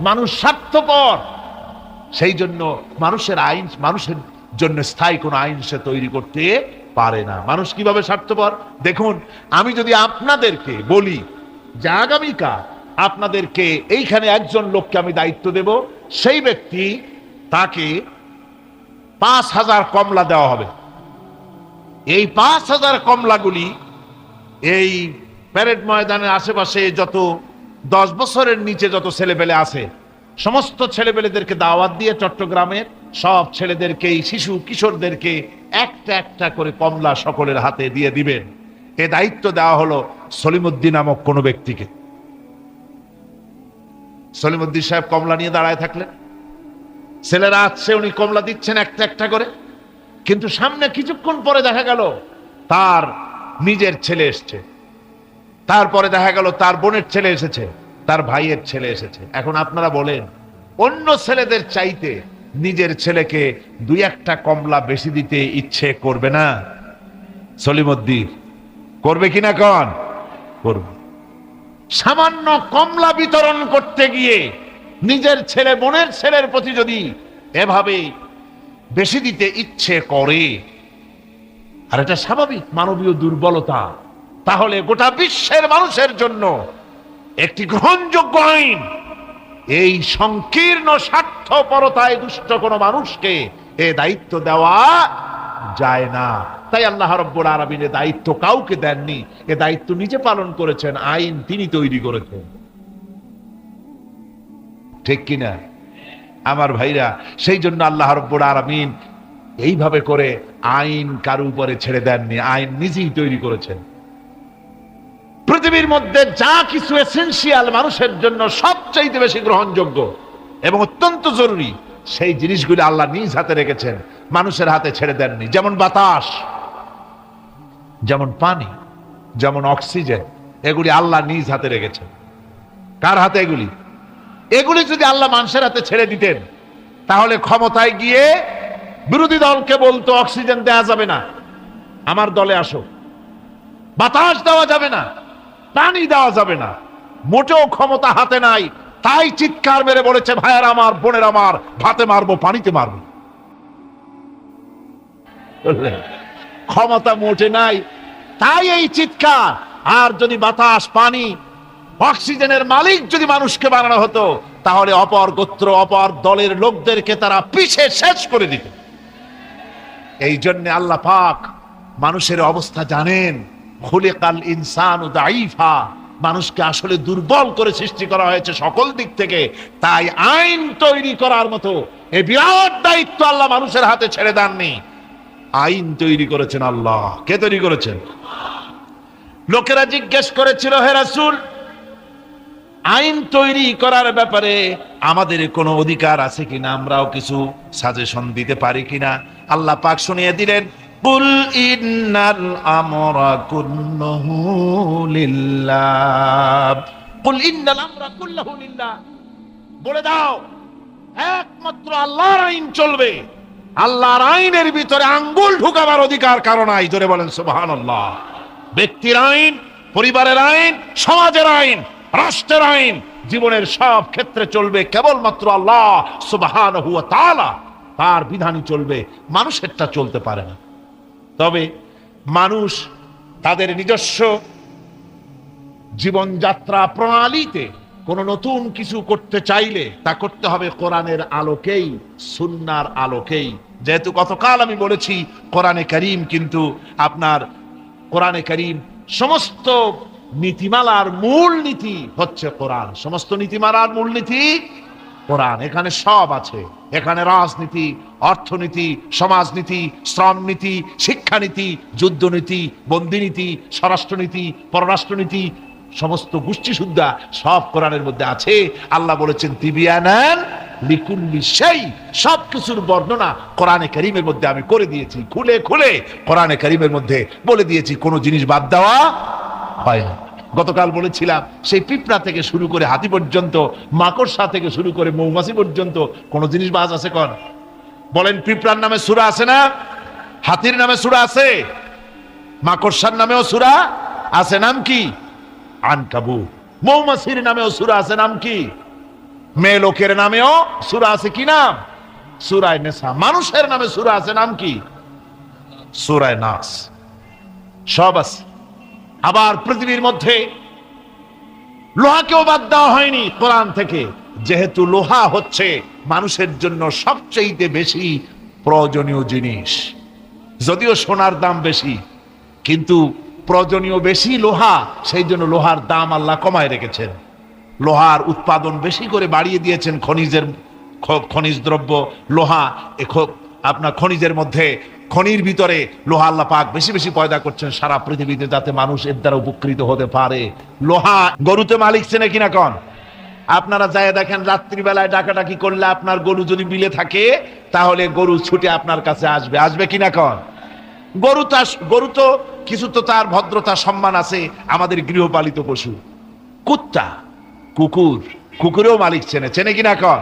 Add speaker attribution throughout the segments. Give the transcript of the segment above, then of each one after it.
Speaker 1: মানুষ স্বার্থপর। সেই জন্য মানুষের আইন, মানুষের জন্য স্থায়ী কোনো আইন সে তৈরি করতে পারে না। মানুষ কীভাবে স্বার্থপর? দেখুন, আমি যদি আপনাদেরকে বলি যে আগামীকাল আপনাদেরকে এইখানে একজন লোককে আমি দায়িত্ব দেব, সেই ব্যক্তি তাকে পাঁচ হাজার কমলা দেওয়া হবে। এই পাঁচ হাজার কমলাগুলি এই প্যারেড ময়দানের আশেপাশে যত দশ বছরের নিচে যত ছেলেপেলে আছে, সমস্ত ছেলেপেলেদেরকে দাওয়াত দিয়ে চট্টগ্রামের সব ছেলেদেরকে শিশু, কিশোরদেরকে একটা একটা করে কমলা সকলের হাতে দিয়ে দিবেন। এ দায়িত্ব দেওয়া হলো সলিমুদ্দিন নামক কোনো ব্যক্তিকে। সলিমুদ্দিন সাহেব কমলা নিয়ে দাঁড়ায় থাকলেন। ছেলেরা আসছে, উনি কমলা দিচ্ছেন একটা একটা করে। কিন্তু সামনে কিছুক্ষণ পরে দেখা গেল, তার নিজের ছেলে এসছে। তারপরে দেখা গেল তার বোনের ছেলে এসেছে, তার ভাইয়ের ছেলে এসেছে। এখন আপনারা বলেন, অন্য ছেলেদের চাইতে নিজের ছেলেকে দুই একটা কমলা বেশি দিতে ইচ্ছে করবে না? সলিমদ্দিন, করবে কিনা কন? করবে। সামান্য কমলা বিতরণ করতে গিয়ে নিজের ছেলে, বোনের ছেলের প্রতি যদি এভাবে বেশি দিতে ইচ্ছে করে, আর এটা স্বাভাবিক, মানবীয় দুর্বলতা। তাহলে গোটা বিশ্বের মানুষের জন্য একটি গ্রহণযোগ্য আইন, এই সংকীর্ণ স্বার্থপরতায় দুষ্ট কোনো মানুষকে এ দায়িত্ব দেওয়া যায় না। তাই আল্লাহ রব্বুল আরামিনের দায়িত্ব কাউকে দেননি, এ দায়িত্ব নিজে পালন করেছেন, আইন তিনি তৈরি করেছেন। ঠিক কিনা? আমার ভাইরা, সেই জন্য আল্লাহ রব্বুল আরামিন এইভাবে করে আইন কারও উপরে ছেড়ে দেননি, আইন নিজেই তৈরি করেছেন। পৃথিবীর মধ্যে যা কিছু এসেন্সিয়াল মানুষের জন্য সবচাইতে বেশি গ্রহণযোগ্য এবং অত্যন্ত জরুরি, সেই জিনিসগুলি আল্লাহ নিজ হাতে রেখেছেন, মানুষের হাতে ছেড়ে দেননি। যেমন বাতাস, যেমন পানি, যেমন অক্সিজেন, এগুলি আল্লাহ নিজ হাতে রেখেছেন। কার হাতে এগুলি? এগুলি যদি আল্লাহ মানুষের হাতে ছেড়ে দিতেন, তাহলে ক্ষমতায় গিয়ে বিরোধী দলকে বলতো, অক্সিজেন দেওয়া যাবে না, আমার দলে আসো। বাতাস দেওয়া যাবে না। পানি দেওয়া যাবে না। মোটেও ক্ষমতা হাতে নাই। তাই চিৎকার মেরে বলেছে, ভাইয়ার আমার, বোনের আমার, ভাতে মারবো, পানিতে মারবো? ক্ষমতা মোটে নাই। তাই এই চিৎকার। আর যদি বাতাস, পানি, অক্সিজেনের মালিক যদি মানুষকে বানানো হতো, তাহলে অপর গোত্র, অপর দলের লোকদেরকে তারা পিছে শেষ করে দিত। এই জন্য আল্লাহ পাক মানুষের অবস্থা জানেন। খুলিকাল ইনসান ও দাইফা মানুষকে আসলে দুর্বল করে সৃষ্টি করা হয়েছে সকল দিক থেকে। তাই আইন তৈরি করার মতো এ বিরাট দায়িত্ব আল্লাহ মানুষের হাতে ছেড়ে দেননি। আইন তৈরি করেছেন আল্লাহ। কে তৈরি করেছেন? লোকেরা জিজ্ঞেস করেছিল, হে রাসুল, আইন তৈরি করার ব্যাপারে আমাদের কোনো অধিকার আছে কিনা? আমরাও কিছু সাজেশন দিতে পারি কিনা? আল্লাহ পাক শুনিয়ে দিলেন কুল ইন্নাল আমরা কুল্লুহু লিল্লাহ। কুল ইন্নাল আমরা কুল্লুহু লিল্লাহ। বলে দাও, একমাত্র আল্লাহর আইন চলবে। আল্লাহর আইনের ভিতরে আঙ্গুল ঢুকাবার অধিকার কারণ নাই, জোরে বলেন সুবহানাল্লাহ। ব্যক্তির আইন, পরিবারের আইন, সমাজের আইন, রাষ্ট্রের আইন, জীবনের সব ক্ষেত্রে চলবে কেবলমাত্র আল্লাহ সুবহানাহু ওয়া তাআলা। তার বিধানই চলবে, মানুষেরটা চলতে পারে না। তবে মানুষ তাদের নিজস্ব জীবনযাত্রা প্রণালীতে কোন নতুন কিছু করতে চাইলে তা করতে হবে কোরআনের আলোকেই, সুন্নার আলোকেই। যেহেতু গতকাল আমি বলেছি, কোরআনে করিম কিন্তু আপনার কোরআনে করিম সমস্ত নীতিমালার মূল নীতি হচ্ছে কোরআন। সমস্ত নীতিমালার মূল নীতি কোরআন। এখানে সব আছে। এখানে রাজনীতি, অর্থনীতি, সমাজনীতি, শ্রমনীতি, শিক্ষানীতি, যুদ্ধনীতি, বন্দিনীতি, স্বরাষ্ট্রনীতি, পররাষ্ট্রনীতি, সমস্ত গোষ্ঠী সুদ্ধা সব কোরআনের মধ্যে আছে। আল্লাহ বলেছেন, তিবিয়ানান লিকুল্লি সেই সব কিছুর বর্ণনা কোরআনে করিমের মধ্যে আমি করে দিয়েছি। খুলে খুলে কোরআনে করিমের মধ্যে বলে দিয়েছি। কোনো জিনিস বাদ দেওয়া হয় না। গতকাল বলেছিলাম, সেই পিঁপড়া থেকে শুরু করে হাতি পর্যন্ত, মাকড়সা থেকে শুরু করে মৌমাছি পর্যন্ত কোনো জিনিস বাজ আছে কন? বলেন, পিঁপড়ার নামে সুরা আছে না? হাতির নামে সুরা আছে? মাকড়সার নামেও সুরা আছে, নাম কি? আনকাবু। মৌমাছির নামেও সুরা আছে, নাম কি? মেয়ে লোকের নামেও সুরা আছে কি নাম? সুরায় নেশা। মানুষের নামে সুরা আছে, নাম কি? সুরায় নাস। সব আছে। আবার পৃথিবীর মধ্যে লোহাকেও বাদ দেওয়া হয়নি কোরআন থেকে। যেহেতু লোহা হচ্ছে মানুষের জন্য সবচেয়ে বেশি প্রয়োজনীয় জিনিস। যদিও সোনার দাম বেশি, কিন্তু প্রয়োজনীয় বেশি লোহা, সেই জন্য লোহার দাম আল্লাহ কমায় রেখেছেন। লোহার উৎপাদন বেশি করে বাড়িয়ে দিয়েছেন খনিজের খনিজ দ্রব্য, লোহা আপনার খনিজের মধ্যে খনির ভিতরে লোহা আল্লাহ পাক বেশি বেশি পয়দা করছেন সারা পৃথিবীতে যাতে মানুষ এর দ্বারা উপকৃত হতে পারে। লোহা গরুতে মালিক চেনে কিনা কন? আপনারা যায় দেখেন, রাত্রিবেলায় ডাকাডাকি করলে আপনার গরু যদি বিলে থাকে, তাহলে গরু ছুটে আপনার কাছে আসবে। আসবে কিনা কন? গরু তা গরু তো কিছু তো তার ভদ্রতা, সম্মান আছে, আমাদের গৃহপালিত পশু। কুত্তা, কুকুর, কুকুরেও মালিক চেনে। চেনে কিনা কন?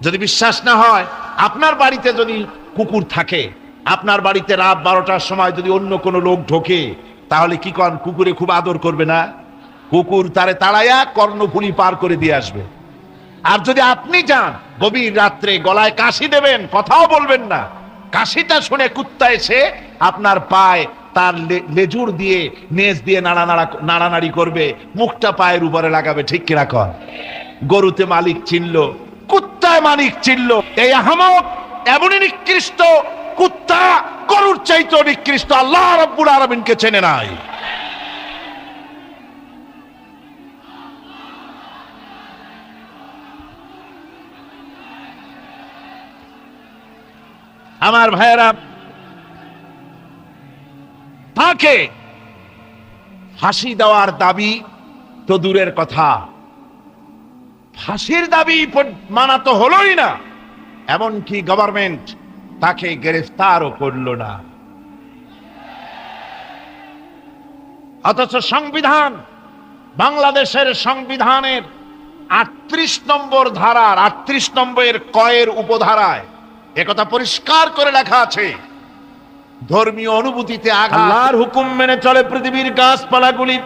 Speaker 1: যদি বিশ্বাস না হয়, আপনার বাড়িতে যদি কুকুর থাকে। আপনার বাড়িতে রাত বারোটার সময় যদি অন্য কোনো লোক ঢোকে, তাহলে কি কন, কুকুরে খুব আদর করবে না? কুকুর তারে তাড়াইয়া কর্ণফুলি পার করে দিয়ে আসবে। আর যদি আপনি যান, গভীর রাত্রে গলায় কাশি দেবেন, কথাও বলবেন না। কাশিটা শুনে কুত্তা এসে আপনার পায়ে তার লেজুর দিয়ে, নেজ দিয়ে নাড়া নাড়া, নাড়ানাড়ি করবে, মুখটা পায়ের উপরে লাগাবে, ঠিক কিনা কর গরুতে মালিক চিনল, কুত্তায় মালিক চিনল, এই আহমক এমনই নিকৃষ্ট কুত্তা, গরুর চাইতে নিকৃষ্ট, আল্লাহ রব্বুল আলমিনকে চেনে নাই। আমার ভাইয়েরা তাকে ফাঁসি দেওয়ার দাবি তো দূরের কথা। ফাঁসির দাবি মানা তো হলোই না। এমনকি গভর্নমেন্ট তাকে গ্রেফতারও করল না। অথচ সংবিধান, বাংলাদেশের সংবিধানের আটত্রিশ নম্বর ধারার, আটত্রিশ নম্বরের কয়ের উপধারায় একথা পরিষ্কার করে লেখা আছে। ধর্মীয় অনুভূতিতে আঘাত। হুকুম মেনে চলে পৃথিবীর গাছপালাগুলি।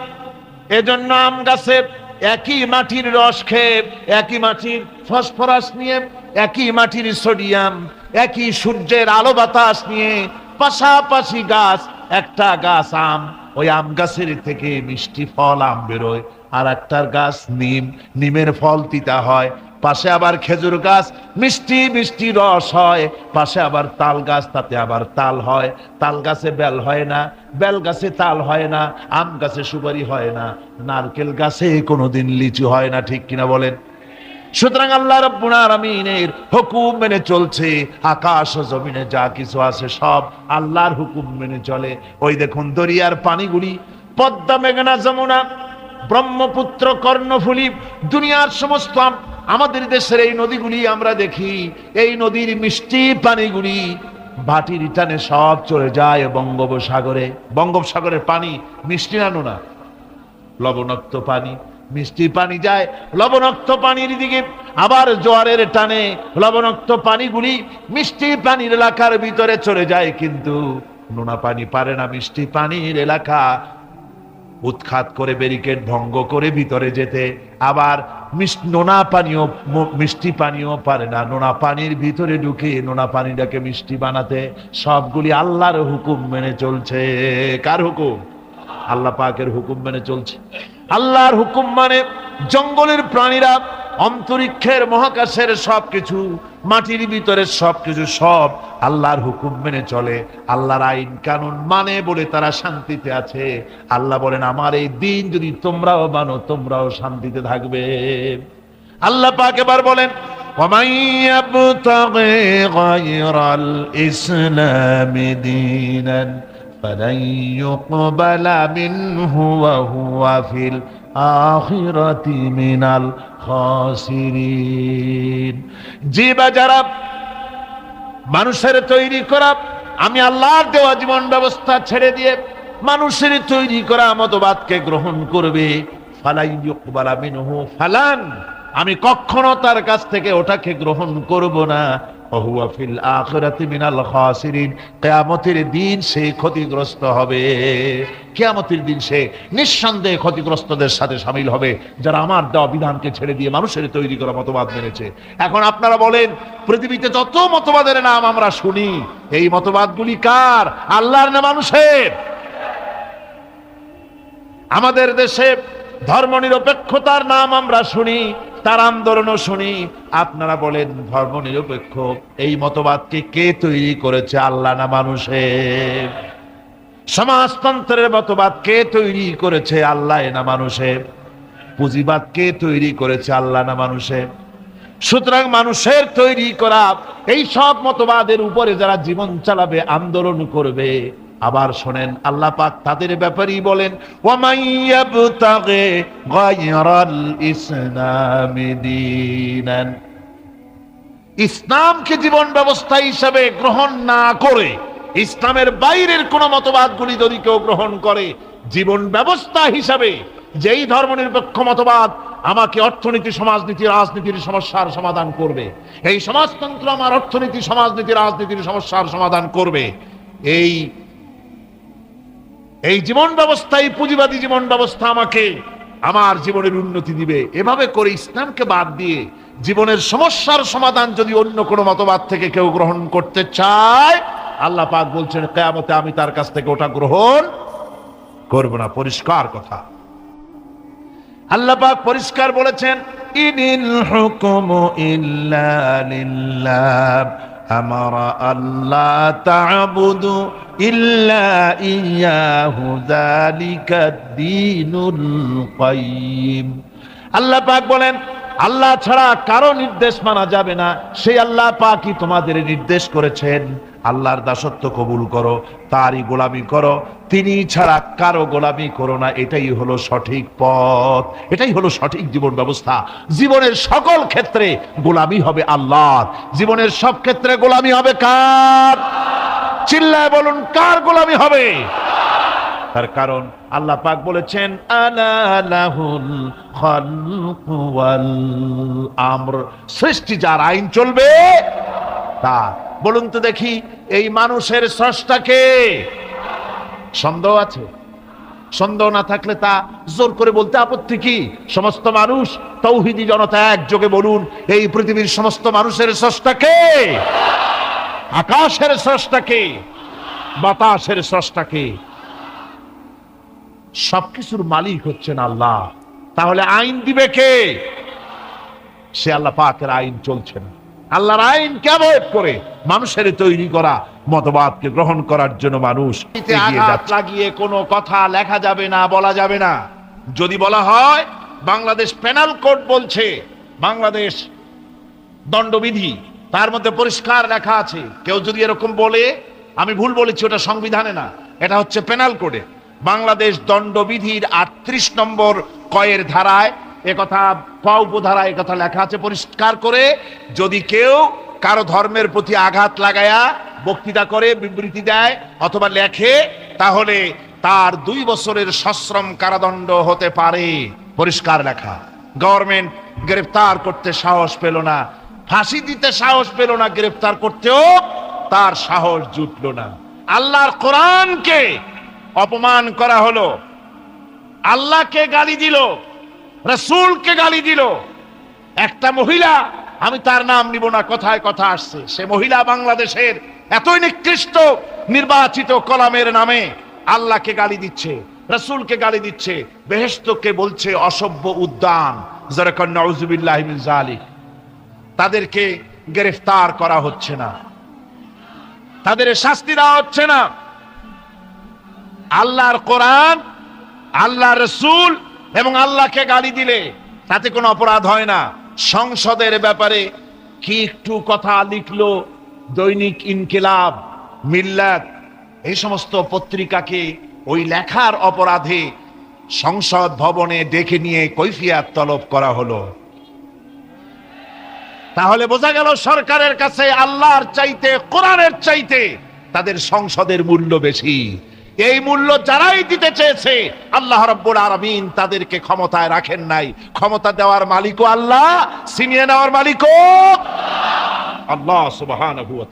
Speaker 1: এজন্য আম গাছে একই মাটির রস খেয়ে, একই মাটির ফসফরাস নিয়ে একই মাটির সোডিয়াম, একই সূর্যের আলো বাতাস নিয়ে পাশাপাশি গাছ, একটা গাছ আম, ওই আম গাছের থেকে মিষ্টি ফল আম বেরোয়। আর একটার গাছ নিম, নিমের ফল তিতা হয়। পাশে আবার খেজুর গাছ, মিষ্টি মিষ্টি রস হয়। পাশে আবার তাল গাছ, তাতে আবার তাল হয়। তাল গাছে বেল হয় না, বেল গাছে তাল হয় না, আম গাছে সুপারি হয় না। নারকেল গাছে কোনোদিন লিচু হয় না, ঠিক কিনা বলেন? সুতরাং আল্লাহ রব্বুল আলামিনের হুকুম মেনে চলছে। আকাশ ও জমিনে যা কিছু আছে সব আল্লাহর হুকুম মেনে চলে। ওই দেখুন দরিয়ার পানিগুলি, পদ্মা, মেঘনা, যমুনা, ব্রহ্মপুত্র, কর্ণফুলী, দুনিয়ার সমস্ত আমাদের দেশের এই নদীগুলি আমরা দেখি। এই নদীর মিষ্টি পানিগুলি ভাটির টানে সব চলে যায় বঙ্গোপসাগরে। বঙ্গোপসাগরের পানি মিষ্টি না লবণাক্ত পানি। মিষ্টি পানি যায়, লবণাক্ত পানির দিকে, আবার জোয়ারের টানে লবণাক্ত পানিগুলি মিষ্টি পানির এলাকার ভিতরে চলে যায়, কিন্তু নোনা পানি পারে না মিষ্টি পানির এলাকা। উৎখাত করে ব্যারিকেড ভঙ্গ করে ভিতরে যেতে, আবার নোনা পানীয় ম- মিষ্টি পানীয় পারে না। নোনা পানির ভিতরে ঢুকে নোনা পানিটাকে মিষ্টি বানাতে সবগুলি আল্লাহর হুকুম মেনে চলছে। কার হুকুম? আল্লাহ পাকের হুকুম মেনে চলছে। আল্লাহর হুকুম মানে জঙ্গলের প্রাণীরা অন্তরিক্ষের মহাকাশের সবকিছু মাটির ভিতরে সবকিছু সব আল্লাহর হুকুম মেনে চলে আল্লাহর আইন কানুন মানে বলে তারা শান্তিতে আছে আল্লাহ বলেন আমার এই দিন যদি তোমরাও মানো তোমরাও শান্তিতে থাকবে আল্লাহ পাক এবার বলেন ومن يبتغي غير الإسلام دينا فلن يقبل منه وهو في الآخرة من الخاسرين যে বা যারা মানুষের তৈরি করা আমি আল্লাহর দেওয়া জীবন ব্যবস্থা ছেড়ে দিয়ে মানুষের তৈরি করা মতবাদকে গ্রহণ করবে ফালাই ইউকবালা মিনহু ফালান আমি কখনো তার কাছ থেকে ওটাকে গ্রহণ করব না কিয়ামতের দিন সে ক্ষতিগ্রস্ত হবে। কিয়ামতের দিন সে নিঃসন্দেহে ক্ষতিগ্রস্তদের সাথে শামিল হবে, যারা আমার দেওয়া বিধানকে ছেড়ে দিয়ে মানুষের তৈরি করা মতবাদ মেনেছে। এখন আপনারা বলেন, পৃথিবীতে যত মতবাদের নাম আমরা শুনি, এই মতবাদগুলি কার? আল্লাহর না মানুষের? আমাদের দেশে ধর্মনিরপেক্ষতার নাম আমরা শুনি। তার আন্দোলনও শুনি। আপনারা বলেন, ধর্মনিরপেক্ষ। এই মতবাদকে কে তৈরি করেছে? আল্লাহ না মানুষের সমাজতন্ত্রের মতবাদ কে তৈরি করেছে? আল্লাহ না মানুষের পুঁজিবাদ কে তৈরি করেছে? আল্লাহ না মানুষের সুতরাং মানুষের তৈরি করা, এই সব মতবাদের উপরে যারা জীবন চালাবে, আন্দোলন করবে আবার শোনেন, আল্লাহ পাক তাদের ব্যাপারেই বলেন ইসলামকে জীবন ব্যবস্থা হিসাবে গ্রহণ না করে, ইসলামের বাইরের কোন মতবাদগুলি যদি কেউ গ্রহণ করে, জীবন ব্যবস্থা হিসাবে যেই ধর্মনিরপেক্ষ মতবাদ আমাকে অর্থনীতি, সমাজনীতি, রাজনীতির সমস্যার সমাধান করবে, এই সমাজতন্ত্র আমার অর্থনীতি, সমাজনীতি, রাজনীতির সমস্যার সমাধান করবে, এই এই জীবন ব্যবস্থা এই পুঁজিবাদী জীবন ব্যবস্থা আমাকে আমার জীবনের উন্নতি দিবে। এভাবে করে ইসলামকে বাদ দিয়ে জীবনের সমস্যার সমাধান যদি অন্য কোনো মতবাদ থেকে কেউ গ্রহণ করতে চায়, আল্লাহ পাক বলছেন, কেয়ামতে আমি তার কাছ থেকে ওটা গ্রহণ করব না। পরিষ্কার কথা। আল্লাহ পাক পরিষ্কার বলেছেন, ইনিল হুকুম ইল্লা লিল্লাহ। আমারা আল্লাহ تعبدوا ইল্লা إياه, ذلك الدين القيم. আল্লাহ পাক বলেন, আল্লাহ ছাড়া কারও নির্দেশ মানা যাবে না। সেই আল্লাহ পাকই তোমাদের নির্দেশ করেছেন। আল্লাহর দাসত্ব কবুল করো, তারই গোলামি করো। তিনি ছাড়া কারও গোলামি করো না। এটাই হলো সঠিক পথ। এটাই হলো সঠিক জীবন ব্যবস্থা। জীবনের সকল ক্ষেত্রে গোলামি হবে আল্লাহ জীবনের সব ক্ষেত্রে গোলামি হবে কার? চিল্লায় বলুন, কার গোলামি হবে? তার কারণ আল্লাহ পাক বলেছেন আমর। সৃষ্টি যার আইন চলবে তা বলুন তো দেখি, এই মানুষের স্রষ্টাকে সন্দেহ আছে। সন্দেহ না থাকলে তা জোর করে বলতে আপত্তি কি? সমস্ত মানুষ, তৌহিদি জনতা একযোগে বলুন, এই পৃথিবীর সমস্ত মানুষের স্রষ্টাকে আকাশের স্রষ্টাকে বাতাসের স্রষ্টাকে সবকিছুর মালিক হচ্ছেন আল্লাহ। তাহলে আইন দিবে কে? সে আল্লাহ পাকের আইন চলছে না। আল্লাহর আইন কেমন করে মানুষের তৈরি করা মতবাদকে গ্রহণ করার জন্য মানুষ
Speaker 2: আঘাত লাগিয়ে কোনো কথা লেখা যাবে না বলা যাবে না। যদি বলা হয় বাংলাদেশ পেনাল কোড বলছে বাংলাদেশ দণ্ডবিধি তার মধ্যে পরিষ্কার লেখা আছে। কেউ যদি এরকম বলে আমি ভুল বলেছি ওটা সংবিধানে না এটা হচ্ছে পেনাল কোডে বাংলাদেশ দণ্ডবিধির আটত্রিশ নম্বর কয়ের ধারায় একথা ক উপধারায় কথা লেখা আছে। পরিষ্কার করে যদি কেউ কারও ধর্মের প্রতি আঘাত লাগায়া বক্তৃতা করে, বিবৃতি দেয় অথবা লেখে, তাহলে তার দুই বছরের সশ্রম কারাদণ্ড হতে পারে। পরিষ্কার লেখা। গভর্নমেন্ট গ্রেফতার করতে সাহস পেল না। ফাঁসি দিতে সাহস পেল না গ্রেফতার করতেও, তার সাহস জুটলো না। আল্লাহর কোরআনকে অপমান করা হলো। আল্লাহকে গালি দিল। রসুলকে গালি দিল। একটা মহিলা, আমি তার নাম নিব না, কথায় কথা আসছে। সে মহিলা বাংলাদেশের এতই নিকৃষ্ট নির্বাচিত কলামের নামে আল্লাহকে গালি দিচ্ছে, রসুলকে গালি দিচ্ছে বেহেস্তকে বলছে অসভ্য উদ্যান। তাদেরকে গ্রেফতার করা হচ্ছে না। তাদের শাস্তি দেওয়া হচ্ছে না। আল্লাহর কোরআন আল্লাহ রসুল এবং আল্লাহকে গালি দিলে তাতে কোনো অপরাধ হয় না। সংসদের ব্যাপারে কি একটু কথা লিখলো দৈনিক ইনকিলাব, মিল্লাত, এই সমস্ত পত্রিকাকে ওই লেখার অপরাধে সংসদ ভবনে ডেকে নিয়ে কৈফিয়াত তলব করা হলো। তাহলে বোঝা গেল সরকারের কাছে আল্লাহর চাইতে, কোরআনের চাইতে তাদের সংসদের মূল্য বেশি। এই মূল্য যারাই দিতে চেয়েছে, আল্লাহ রব্বুল আরামিন তাদেরকে ক্ষমতায় রাখেন নাই। ক্ষমতা দেওয়ার মালিকও আল্লাহ, ছিনিয়ে নেওয়ার মালিকও আল্লাহ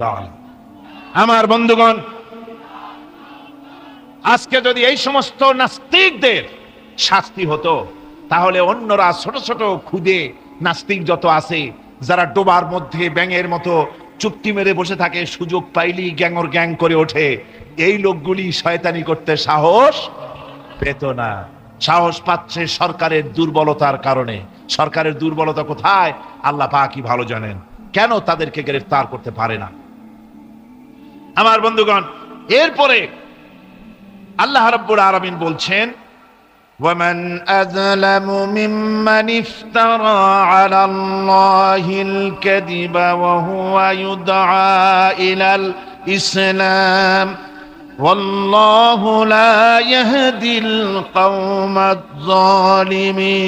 Speaker 2: তাআলা। আমার বন্ধুগণ, আজকে যদি এই সমস্ত নাস্তিকদের শাস্তি হতো, তাহলে অন্যরা ছোট ছোট খুদে নাস্তিক যত আছে, যারা ডোবার মধ্যে ব্যাঙের মতো চুপটি মেরে বসে থাকে, সুযোগ পাইলেই গ্যাংর গ্যাং করে ওঠে। এই লোকগুলি শয়তানি করতে সাহস পেত না সাহস পাচ্ছে সরকারের দুর্বলতার কারণে সরকারের দুর্বলতা কোথায় আল্লাহ পাকই ভালো জানেন কেন তাদেরকে গ্রেফতার করতে পারে না আমার বন্ধুগণ এরপরে আল্লাহ রাব্বুল আলামিন বলছেন
Speaker 1: ومن أظلم ممن افترى على الله الكذب وهو يدعى إلى الإسلام والله لا يهدي القوم الظالمين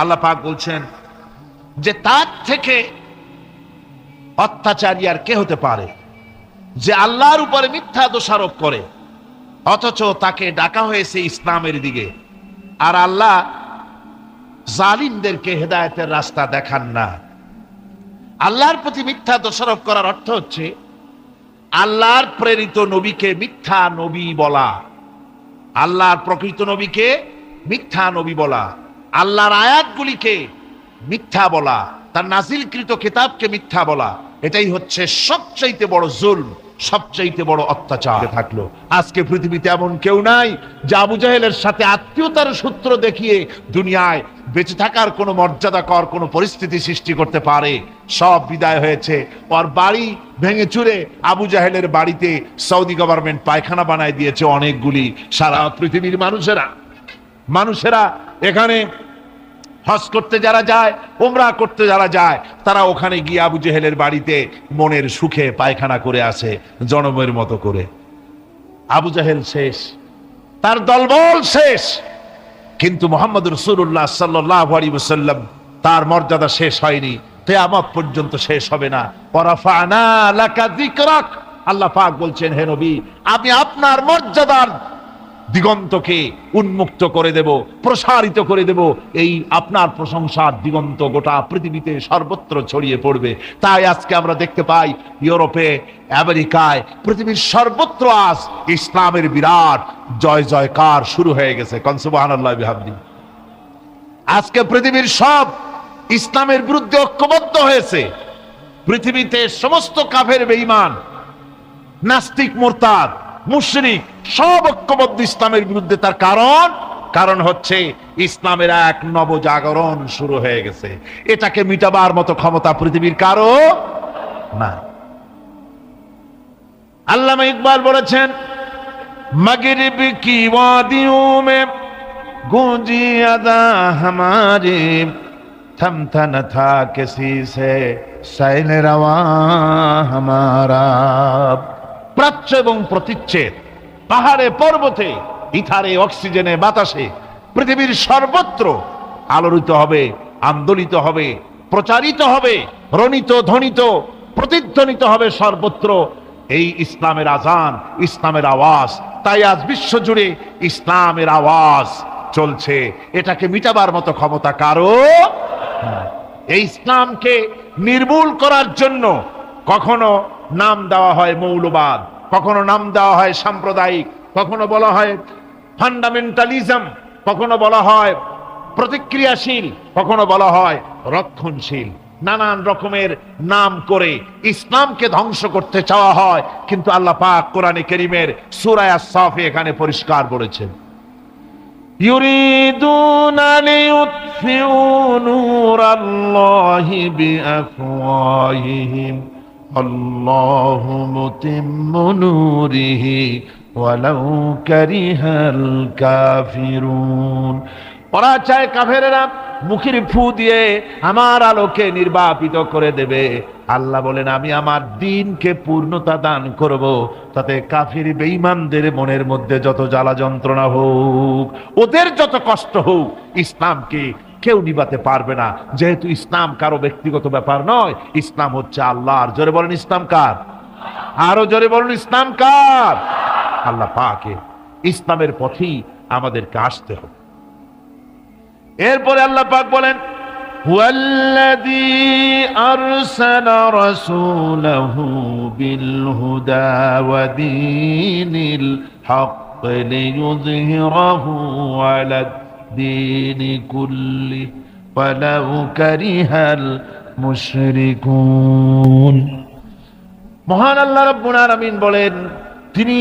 Speaker 2: আল্লাহ পাক বলছেন যে তার থেকে অত্যাচারী আর কে হতে পারে যে আল্লাহর উপরে মিথ্যা দোষারোপ করে অথচ তাকে ডাকা হয়েছে ইসলামের দিকে আর আল্লাহ জালিমদেরকে হেদায়েতের রাস্তা দেখান না আল্লাহর প্রতি মিথ্যা দোষারোপ করার অর্থ হচ্ছে আল্লাহর প্রেরিত নবীকে মিথ্যা নবী বলা। আল্লাহর প্রকৃত নবীকে মিথ্যা নবী বলা। আল্লাহর আয়াতগুলিকে মিথ্যা বলা। তার নাজিলকৃত কিতাবকে মিথ্যা বলা। এটাই হচ্ছে সবচাইতে বড় জুলম সবচাইতে বড় অত্যাচার। থাকল। আজকে পৃথিবীতে এমন কেউ নাই যে আবু জাহেলের সাথে আত্মীয়তার সূত্র দেখিয়ে দুনিয়ায় বেঁচে থাকার কোনো মর্যাদাকর কোনো পরিস্থিতি সৃষ্টি করতে পারে। সব বিদায় হয়েছে। ওর বাড়ি ভেঙে চুরে আবু জাহেলের বাড়িতে সৌদি গভর্নমেন্ট পায়খানা বানায় দিয়েছে অনেকগুলি সারা পৃথিবীর মানুষেরা। মানুষেরা এখানে হজ করতে যারা যায় ওমরা করতে যারা যায়, তারা ওখানে গিয়ে আবু জেহেলের বাড়িতে মনের সুখে পায়খানা করে আসে, জনমের মতো করে। আবু জাহেল শেষ। তার দলবল শেষ। কিন্তু মোহাম্মদ রসুল্লাহ সাল্লাহ আলী ওসাল্লাম তার মর্যাদা শেষ হয়নি তেয়ামত পর্যন্ত শেষ হবে না পরাফানা। আল্লাহ পাক বলছেন হেনবি আমি আপনার মর্যাদার দিগন্তকে উন্মুক্ত করে দেব, প্রসারিত করে দেব। এই আপনার প্রশংসার দিগন্ত গোটা পৃথিবীতে সর্বত্র ছড়িয়ে পড়বে। তাই আজকে আমরা দেখতে পাই ইউরোপে, আমেরিকায়, পৃথিবীর সর্বত্র আজ ইসলামের বিরাট জয় জয়কার শুরু হয়ে গেছে। কনসুবাহান আজকে পৃথিবীর সব ইসলামের বিরুদ্ধে ঐক্যবদ্ধ হয়েছে। পৃথিবীতে সমস্ত কাফের বেঈমান, নাস্তিক, মোরতাদ মুশরিক সব ঐক্যবদ্ধ ইসলামের বিরুদ্ধে তার কারণ। কারণ হচ্ছে ইসলামের এক নবজাগরণ শুরু হয়ে গেছে। এটাকে মিটাবার মতো ক্ষমতা পৃথিবীর কারও না আল্লাহ ইকবাল বলেছেন থাকে প্রাচ্য এবং প্রতিচ্ছেদ। পাহাড়ে, পর্বতে, ইথারে, অক্সিজেনে, বাতাসে পৃথিবীর সর্বত্র আলোড়িত হবে, আন্দোলিত হবে, প্রচারিত হবে, রণিত, ধ্বনিত, প্রতিধ্বনিত হবে সর্বত্র এই ইসলামের আজান ইসলামের আওয়াজ। তাই আজ বিশ্ব জুড়ে ইসলামের আওয়াজ চলছে। এটাকে মিটাবার মতো ক্ষমতা কারও এই ইসলামকে নির্মূল করার জন্য কখনো নাম দেওয়া হয় মৌলবাদ কখনো নাম দেওয়া হয় সাম্প্রদায়িক কখনো বলা হয় ফান্ডামেন্টালিজম কখনো বলা হয় প্রতিক্রিয়াশীল কখনো বলা হয় রক্ষণশীল নানান রকমের নাম করে ইসলামকে ধ্বংস করতে চাওয়া হয় কিন্তু আল্লাহ পাক কোরআনে কেরিমের সুরায়া সাফে এখানে পরিষ্কার বলেছেন يريدون ليطفئوا نور الله بأفواههم الله متم نوره ولو كره الكافرون ওরা চায় কাফেরেরা মুখের ফু দিয়ে আমার আলোকে নির্বাপিত করে দেবে আল্লাহ বলেন আমি আমার দিনকে পূর্ণতা দান করব তাতে কাফির বেঈমানদের মনের মধ্যে যত জ্বালা যন্ত্রণা হোক ওদের যত কষ্ট হোক ইসলামকে কেউ নিবাতে পারবে না। যেহেতু ইসলাম কারও ব্যক্তিগত ব্যাপার নয়, ইসলাম হচ্ছে আল্লাহর। জোরে বলেন, ইসলাম কার? আরও জোরে বলুন, ইসলাম কার? আল্লাহ পাকে ইসলামের পথেই আমাদেরকে আসতে হবে। এরপরে আল্লাহ পাক বলেন,
Speaker 1: হুয়াল্লাযী আরসালা রাসূলাহু বিল হুদা ওয়া দীনিল হক الدين كله ولو كره المشركون মহান আল্লাহ রব্বুল আলামিন বলেন তিনি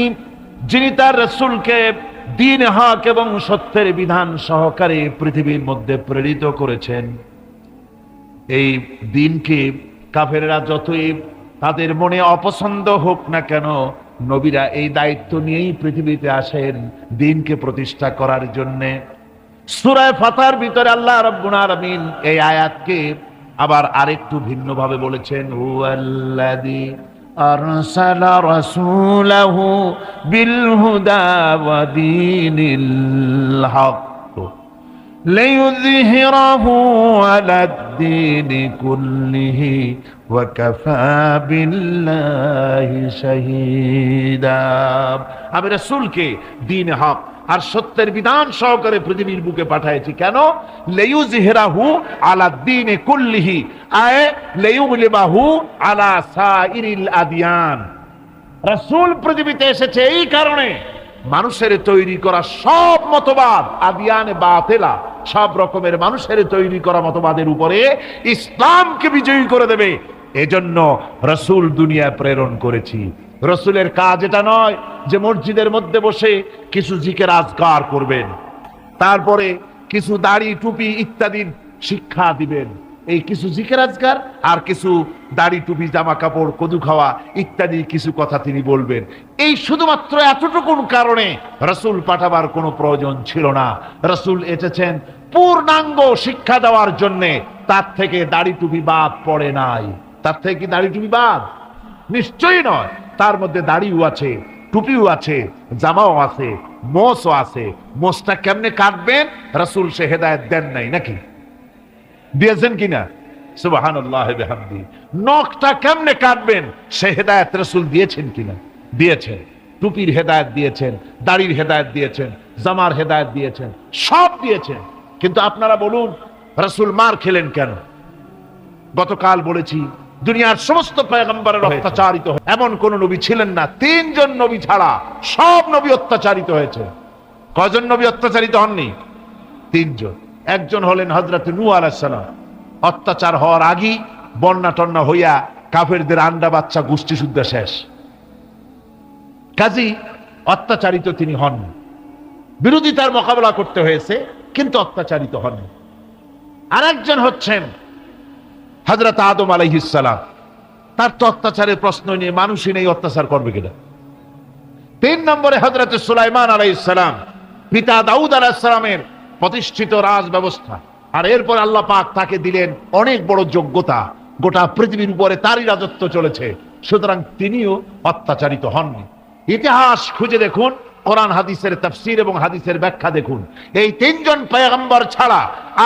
Speaker 1: যিনি তার রসুলকে দিন হক এবং সত্যের বিধান সহকারে পৃথিবীর মধ্যে প্রেরিত করেছেন এই দিনকে কাফেররা যতই তাদের মনে অপছন্দ হোক না কেন নবীরা এই দায়িত্ব নিয়েই পৃথিবীতে আসেন দিনকে প্রতিষ্ঠা করার জন্যে সুরায় ফাতার ভিতরে আল্লাহ রব্বুল আলামিন এই আয়াতকে আবার আরেকটু ভিন্নভাবে বলেছেন, হুয়াল্লাযী আরসালা রাসূলাহু বিল হুদা ওয়া হক। ليظهره على الدين كله وكفى بالله شهيدا আমি রাসূলকে দ্বীন হক আর সত্যের বিধান সহকারে পৃথিবীর বুকে পাঠাইছি কেন লেয়ুজহিরাহু আলা দ্বীনে কুল্লিহি আয় লেয়ুগলিবাহু আলা সাইরিল আদিয়ান রাসূল পৃথিবীতে এসেছে এই কারণে মানুষের তৈরি করা সব মতবাদ আদিয়ানে বাতেলা সব রকমের মানুষের তৈরি করা মতবাদের উপরে ইসলামকে বিজয়ী করে দেবে। এজন্য রসুল দুনিয়া প্রেরণ করেছি। রসুলের কাজ এটা নয় যে মসজিদের মধ্যে বসে কিছু জিকের আজগার করবেন, তারপরে কিছু দাড়ি, টুপি ইত্যাদির শিক্ষা দিবেন। এই কিছু জিকের আজগার আর কিছু দাড়ি, টুপি, জামা কাপড়, কদু খাওয়া ইত্যাদি কিছু কথা তিনি বলবেন। এই শুধুমাত্র এতটুকুন কারণে রসুল পাঠাবার কোনো প্রয়োজন ছিল না। রসুল এসেছেন পূর্ণাঙ্গ শিক্ষা দেওয়ার জন্যে। তার থেকে দাড়ি টুপি বাদ পড়ে নাই। তার থেকে কি দাড়ি টুপি বাদ? নিশ্চয়ই নয়। তার মধ্যে দাড়িও আছে, টুপিও আছে, জামাও আছে, মোসও আছে। মোসটা কেমনে কাটবেন? রসুল সে হেদায়ত দেন নাই নাকি? দিয়েছেন কিনা? সুবাহান নখটা কেমনে কাটবেন? সে হেদায়ত রসুল দিয়েছেন কিনা? দিয়েছেন টুপির হেদায়ত দিয়েছেন দাড়ির হেদায়ত দিয়েছেন জামার হেদায়ত দিয়েছেন সব দিয়েছেন। কিন্তু আপনারা বলুন রসুল মার খেলেন কেন? গতকাল বলেছি দুনিয়ার সমস্ত পয়গম্বরের অত্যাচারিত এমন কোন নবী ছিলেন না তিনজন নবী ছাড়া সব নবী অত্যাচারিত হয়েছে। কজন নবী অত্যাচারিত হননি? তিনজন। একজন হলেন হজরত নু আলাইসালাম অত্যাচার হওয়ার আগেই বন্যা টন্যা হইয়া কাফেরদের আন্ডা বাচ্চা গোষ্ঠী শুদ্ধ শেষ। কাজী, অত্যাচারিত তিনি হন। বিরোধিতার মোকাবেলা করতে হয়েছে, কিন্তু অত্যাচারিত হন। আরেকজন হচ্ছেন হজরত আদম আলাইহিসালাম তার তো অত্যাচারের প্রশ্ন নিয়ে মানুষই নেই, অত্যাচার করবে কিনা? তিন নম্বরে হজরত সুলাইমান আলাইসালাম পিতা দাউদ আলাইসালামের প্রতিষ্ঠিত রাজ ব্যবস্থা। আর এরপর আল্লাহ পাক তাকে দিলেন অনেক বড় যোগ্যতা, গোটা পৃথিবীর উপরে তারই রাজত্ব চলেছে। সুতরাং তিনিও অত্যাচারিত হননি। ইতিহাস খুঁজে দেখুন, কোরআন, হাদিসের তাফসির এবং হাদিসের ব্যাখ্যা দেখুন। এই তিনজন পয়গম্বর ছাড়া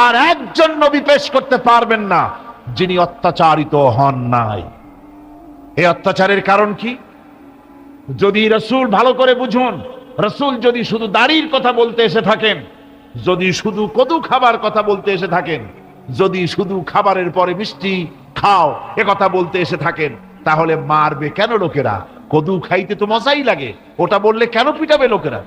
Speaker 1: আর একজন নবী পেশ করতে পারবেন না, যিনি অত্যাচারিত হন নাই। এই অত্যাচারের কারণ কি? যদি রসুল ভালো করে বুঝুন, রসুল যদি শুধু দাড়ির কথা বলতে এসে থাকেন, যদি শুধু কদু খাবার কথা বলতে এসে থাকেন, যদি শুধু খাবারের পরে মিষ্টি খাও, এ কথা বলতে এসে থাকেন, তাহলে মারবে কেন লোকেরা? কদু খাইতে তো মজাই লাগে। ওটা বললে কেন পিটাবে লোকেরা?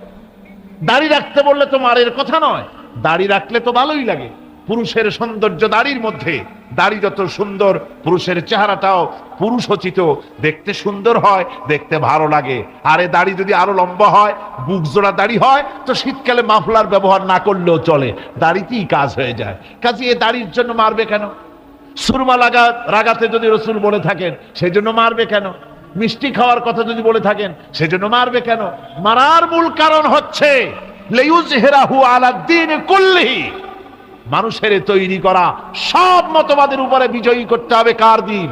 Speaker 1: দাড়ি রাখতে বললে তো মারের কথা নয়। দাড়ি রাখলে তো ভালোই লাগে। পুরুষের সৌন্দর্য দাড়ির মধ্যে। দাড়ি যত সুন্দর, পুরুষের চেহারাটাও পুরুষোচিত। দেখতে সুন্দর হয়, দেখতে ভালো লাগে। আরে দাড়ি যদি আরও লম্বা হয়, বুক জোড়া দাড়ি হয়, তো শীতকালে মাফলার ব্যবহার না করলেও চলে। দাড়িতেই কাজ হয়ে যায়। কাজে এ দাড়ির জন্য মারবে কেন? সুরমা লাগা রাগাতে যদি রসুল বলে থাকেন সেই জন্য মারবে কেন? মিষ্টি খাওয়ার কথা যদি বলে থাকেন, সেজন্য মারবে কেন? মারার মূল কারণ হচ্ছে মানুষের তৈরি করা সব মতবাদের উপরে বিজয়ী করতে হবে কার দিন?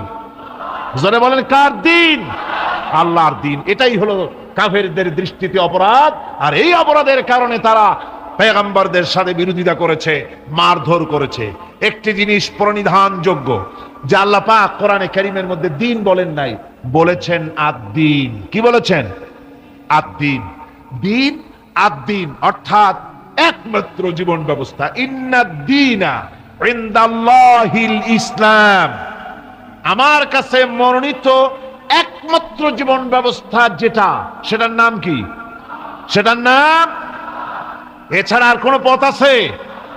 Speaker 1: বলেন, কার দিন? আল্লাহর দিন। এটাই হলো কাফেরদের দৃষ্টিতে অপরাধ, আর এই অপরাধের কারণে তারা পেগম্বরদের সাথে বিরোধিতা করেছে, মারধর করেছে। একটি জিনিস প্রণিধানযোগ্য, যে আল্লাহ পাক কোরআনে কারিমের মধ্যে দিন বলেন নাই। বলেছেন আদ-দিন। কি বলেছেন? আদ-দিন। দিন, আদ-দিন, অর্থাৎ একমাত্র জীবন ব্যবস্থা। ইসলাম। আমার কাছে মনোনীত একমাত্র জীবন ব্যবস্থা যেটা, সেটার নাম কি? সেটার নাম? এছাড়া আর কোনো পথ আছে?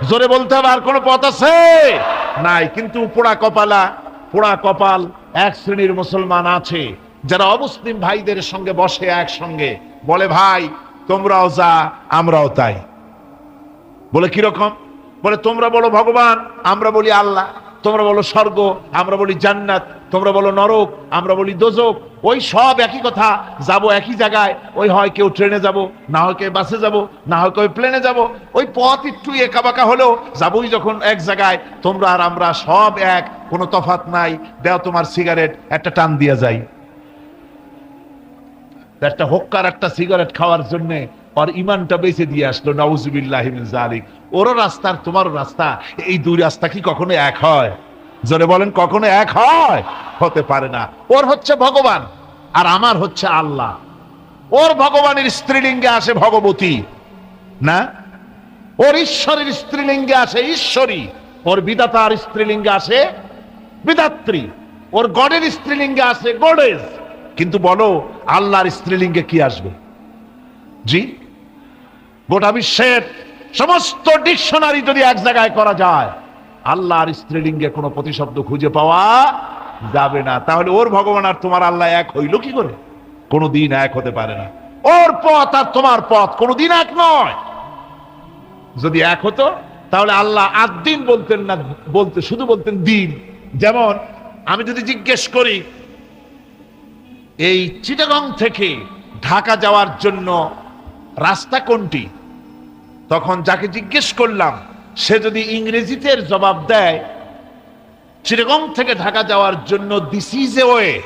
Speaker 1: জোরে বলতে হবে, আর কোনো পথ আছে? নাই, কিন্তু পোড়া কপালা পোড়া কপাল এক শ্রেণির মুসলমান আছে, যারা অমুসলিম ভাইদের সঙ্গে বসে একসঙ্গে। বলে, ভাই, তোমরাও যা, আমরাও তাই। বলে, কীরকম? বলে, তোমরা বলো, ভগবান, আমরা বলি আল্লাহ। তোমরা বলো স্বর্গ, আমরা বলি জান্নাত, তোমরা বলো নরক, আমরা বলি দোজক। ওই সব একই কথা, যাব একই জায়গায়, ওই হয় কেউ ট্রেনে যাব, না হয় কেউ বাসে যাব, না হয় কেউ প্লেনে যাব। ওই পথ একটু একা বাঁকা হলেও যাবই যখন এক জায়গায়, তোমরা আর আমরা সব এক, কোনো তফাত নাই, দেও তোমার সিগারেট, একটা টান দিয়ে যাই। একটা হোক্কার একটা সিগারেট খাওয়ার জন্য আর ইমানটা বেঁচে দিয়ে আসলো, নাউজুবিল্লাহ জালিক ওরও রাস্তা আর তোমারও রাস্তা, এই দুই রাস্তা কি কখনো এক হয়? জোরে বলেন, কখনো এক হয়? হতে পারে না। ওর হচ্ছে ভগবান, আর আমার হচ্ছে আল্লাহ। ওর ভগবানের স্ত্রীলিঙ্গে আসে ভগবতী, না? ওর ঈশ্বরের স্ত্রীলিঙ্গে আসে ঈশ্বরী, ওর বিধাতার স্ত্রীলিঙ্গে আসে বিধাত্রী, ওর গডের স্ত্রীলিঙ্গে আসে গডেজ। কিন্তু বলো, আল্লাহর স্ত্রীলিঙ্গে কি আসবে? জি? গোটা বিশ্বের সমস্ত ডিকশনারি যদি এক জায়গায় করা যায়, আল্লাহর স্ত্রীলিঙ্গে কোনো প্রতিশব্দ খুঁজে পাওয়া যাবে না। তাহলে ওর ভগবান আর তোমার আল্লাহ এক হইল কি করে? কোনো দিন এক হতে পারে না। ওর পথ আর তোমার পথ কোনো দিন এক নয়। যদি এক হতো, তাহলে আল্লাহ আদ দিন বলতেন না, বলতে শুধু বলতেন দিন। যেমন, আমি যদি জিজ্ঞেস করি, এই চিটাগং থেকে ঢাকা যাওয়ার জন্য রাস্তা কোনটি? তখন যাকে জিজ্ঞেস করলাম, সে যদি ইংরেজিতে জবাব দেয় চিটাগং থেকে ঢাকা যাওয়ার জন্য দিস ইজ এ ওয়ে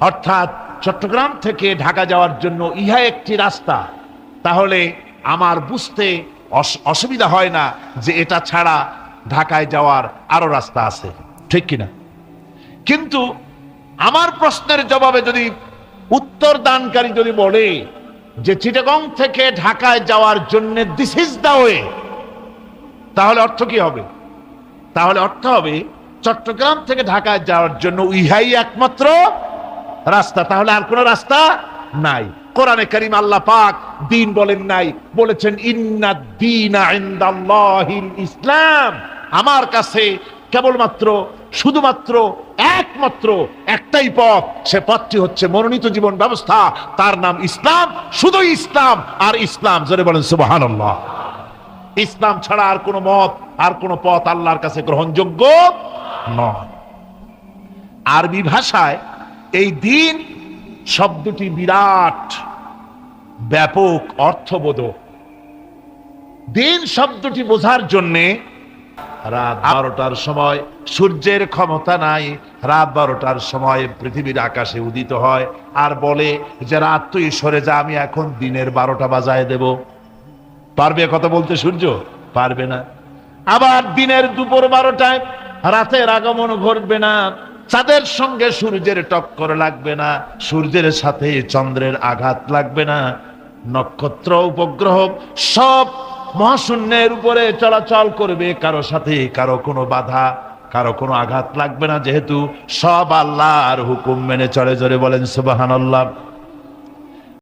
Speaker 1: অর্থাৎ চট্টগ্রাম থেকে ঢাকা যাওয়ার জন্য ইহা একটি রাস্তা, তাহলে আমার বুঝতে অস- অসুবিধা হয় না যে এটা ছাড়া ঢাকায় যাওয়ার আরও রাস্তা আছে। ঠিক কিনা? কিন্তু আমার প্রশ্নের জবাবে যদি উত্তর দানকারী যদি বলে যে চিটাগং থেকে ঢাকায় যাওয়ার জন্য দিস ইজ দা ওয়ে তাহলে অর্থ কি হবে? তাহলে অর্থ হবে, চট্টগ্রাম থেকে ঢাকায় যাওয়ার জন্য ইহাই একমাত্র রাস্তা। তাহলে আর কোনো রাস্তা নাই। কোরআনে করিম আল্লাহ পাক দিন বলেন নাই, বলেছেন ইন্না দিনা ইসলাম। আমার কাছে কেবলমাত্র, শুধুমাত্র, একমাত্র একটাই পথ। সে পথটি হচ্ছে মনোনীত জীবন ব্যবস্থা। তার নাম ইসলাম। শুধু ইসলাম আর ইসলাম, জোরে বলেন সুবহানাল্লাহ। ইসলাম ছাড়া আর কোনো মত, আর কোনো পথ আল্লাহর কাছে গ্রহণযোগ্য নয়। আরবি ভাষায় এই দিন শব্দটি বিরাট, ব্যাপক অর্থবোধক। দিন শব্দটি বোঝার জন্যে রাত বারোটার সময় সূর্যের ক্ষমতা নাই। রাত বারোটার সময় পৃথিবীর আকাশে উদিত হয় আর বলে যে, রাত তুই সরে যা, আমি এখন দিনের বারোটা বাজায় দেব। পারবে কথা বলতে সূর্য? পারবে না। আবার দিনের দুপুর বারোটায় রাতের আগমন ঘটবে না। চাঁদের সঙ্গে সূর্যের টক্কর লাগবে না। সূর্যের সাথে চন্দ্রের আঘাত লাগবে না। নক্ষত্র, উপগ্রহ সব মহাশূন্যের উপরে চলাচল করবে কারও সাথে, কারও কোনো বাধা, কারও কোনো আঘাত লাগবে না। যেহেতু সব আল্লাহর হুকুম মেনে চলে। চলে বলেন সুবাহান